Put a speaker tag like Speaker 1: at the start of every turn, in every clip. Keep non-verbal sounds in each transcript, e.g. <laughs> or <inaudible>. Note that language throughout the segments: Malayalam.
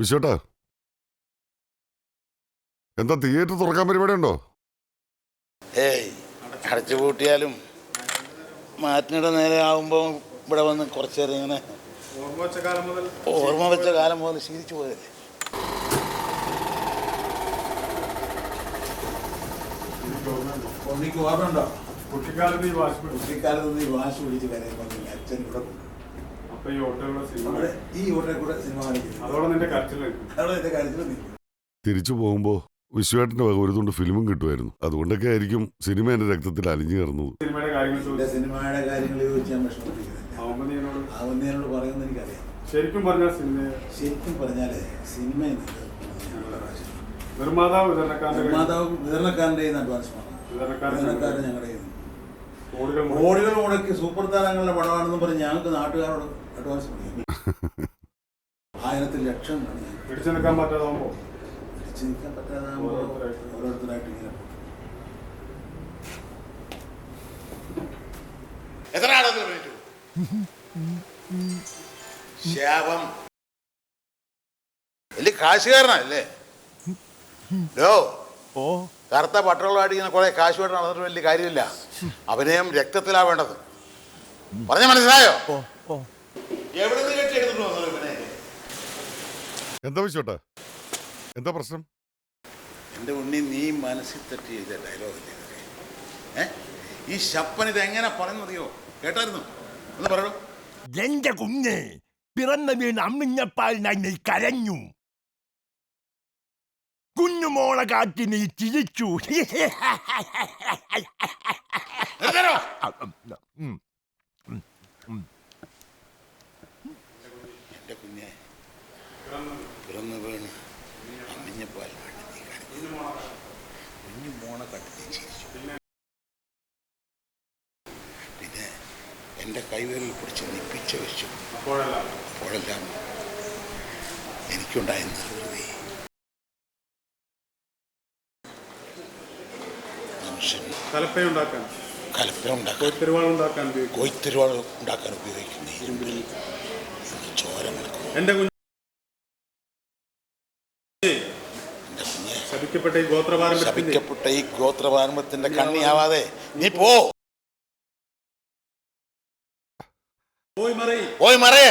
Speaker 1: വിശ്വട്ടാ. എന്താ തിയേറ്റർ തുറക്കാൻ പരിപാടി ഉണ്ടോ?
Speaker 2: ഏയ് അടച്ചു പൂട്ടിയാലും മാറ്റിനിടെ നേരെ ആകുമ്പോൾ ഇവിടെ വന്ന് കുറച്ച് നേരം ഇങ്ങനെ
Speaker 3: ഓർമ്മ വെച്ച കാലം മുതൽ
Speaker 2: ഓർമ്മ വെച്ച കാലം മുതൽ ശീലിച്ചു പോയതല്ലേ?
Speaker 4: ഒന്നിക്ക്
Speaker 3: കുട്ടിക്കാലത്ത് ഈ വാശി പിടിച്ചു.
Speaker 4: കുട്ടിക്കാലത്ത് നീ വാശി പിടിച്ച് കരയുമ്പോൾ വന്നില്ല അച്ഛൻ ഇവിടെ കൊണ്ടുപോകും.
Speaker 3: ഈ സിനിമ
Speaker 4: കൂടെ
Speaker 3: അതോടെ
Speaker 4: എന്റെ കാര്യത്തിൽ
Speaker 1: തിരിച്ചു പോകുമ്പോൾ വിശ്വേട്ടന്റെ വക ഒരു തുണ്ട് ഫിലിമും കിട്ടുമായിരുന്നു. അതുകൊണ്ടൊക്കെ ആയിരിക്കും സിനിമ എന്റെ രക്തത്തിൽ അലിഞ്ഞു കയറുന്നത്.
Speaker 3: സിനിമയുടെ കാര്യങ്ങൾ
Speaker 4: എന്റെ സിനിമയുടെ കാര്യങ്ങൾ ചോദിച്ച് ഞാൻ വിഷമിപ്പിക്കുന്നില്ല പറയുന്നത് എനിക്കറിയാം.
Speaker 3: ശരിക്കും പറഞ്ഞാൽ സിനിമ
Speaker 4: ശരിക്കും പറഞ്ഞാലേ സിനിമ എന്നത്
Speaker 3: നിർമ്മാതാവ് വിതരണക്കാരന്റെ
Speaker 4: അഡ്വാൻസ് വാങ്ങും
Speaker 3: വിതരണക്കാരൻ
Speaker 4: വിതരണക്കാരൻ ഞങ്ങളുടെ കയ്യിൽ നിന്ന്.
Speaker 3: കോടികൾ മുടക്കി.
Speaker 4: സൂപ്പർ താരങ്ങളുടെ പടമാണെന്ന് പറഞ്ഞ് ഞങ്ങൾക്ക് നാട്ടുകാരോട് അഡ്വാൻസ് കൊടുക്കും ആയിരത്തിൽ ലക്ഷം
Speaker 3: പിടിച്ചു നിൽക്കാൻ പറ്റാതാകുമ്പോ
Speaker 4: പിടിച്ചു നിൽക്കാൻ പറ്റാതാകുമ്പോ
Speaker 3: ഓരോരുത്തരായിട്ട്.
Speaker 4: ഇങ്ങനെ
Speaker 2: എത്ര ആളെന്ന് പറഞ്ഞു ശാപം. വലിയ കാശുകാരനല്ലേ?
Speaker 5: ഡോ
Speaker 2: കറുത്ത പട്ടണമായിട്ട് ഇങ്ങനെ കുറെ കാശുമായിട്ട് നടന്നിട്ട് വലിയ കാര്യമില്ല. അഭിനയം രക്തത്തിലാ വേണ്ടത്. പറഞ്ഞ മനസ്സിലായോ? എവിടെ നിന്ന് കെട്ടിയെടുത്തിട്ട് വന്നത് ഇവനെ?
Speaker 1: എന്താ വിശ്വട്ടാ? എന്താ പ്രശ്നം?
Speaker 2: എന്റെ ഉണ്ണി നീ മനസ്സിൽ തട്ടി ചെയ്ത ഡയലോഗ് ഏ? ഈ ശപ്പൻ ഇത് എങ്ങനെ പറയുന്നറിയോ കേട്ടായിരുന്നു? ഒന്ന് പറയൂ.
Speaker 5: എന്റെ കുഞ്ഞെ പിറന്ന വീണ് അമ്മിഞ്ഞപ്പാലിനായി നീ കരഞ്ഞു. കുഞ്ഞുമോളെ കാട്ടി നീ ചിരിച്ചു. <laughs>
Speaker 2: നിർത്തരോ
Speaker 5: ഉം.
Speaker 2: എന്റെ കുഞ്ഞെ പിറന്നു വീണ് കുഞ്ഞു മോണെ ചിരിച്ചു. പിന്നെ എന്റെ കൈവിരൽ പിടിച്ച് നിപ്പിച്ച് വെച്ചു.
Speaker 3: അപ്പോഴല്ല
Speaker 2: എനിക്കുണ്ടായ നിർവൃതി. മനുഷ്യൻ
Speaker 3: കലപ്പ ഉണ്ടാക്കാൻ.
Speaker 2: കലപ്പ ഉണ്ടാക്കാൻ കൊയ്ത്തിരുവാൾ ഉണ്ടാക്കാൻ ഉപയോഗിക്കുന്ന ഇരുമ്പിൽ ചോര
Speaker 3: എന്റെ ശപിക്കപ്പെട്ട ഈ ഗോത്രപാരമ്പര്യത്തിന്റെ
Speaker 2: ശപിക്കപ്പെട്ട ഈ ഗോത്രപാരമ്പര്യത്തിന്റെ കണ്ണിയാവാതെ നീ പോ.
Speaker 3: പോയി മറയി
Speaker 2: പോയി മറയേ.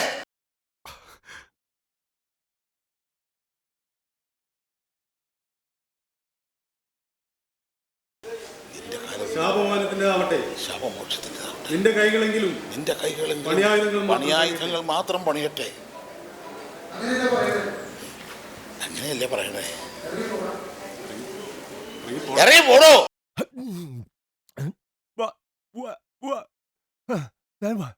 Speaker 3: ശാപമാനത്തിന്റെതാവട്ടെ
Speaker 2: ശാപമോക്ഷത്തിന്റെതാവട്ടെ
Speaker 3: നിന്റെ കൈകളെങ്കിലും
Speaker 2: നിന്റെ കൈകളെങ്കിലും
Speaker 3: പണിയായുധങ്ങൾ മാത്രം
Speaker 2: പണിയായുധങ്ങൾ മാത്രം പണിയട്ടെ അങ്ങനെയല്ലേ പറയണേ ഇറങ്ങി പോടോ
Speaker 5: വ- വ- വ- ആ, ഞാൻ വ-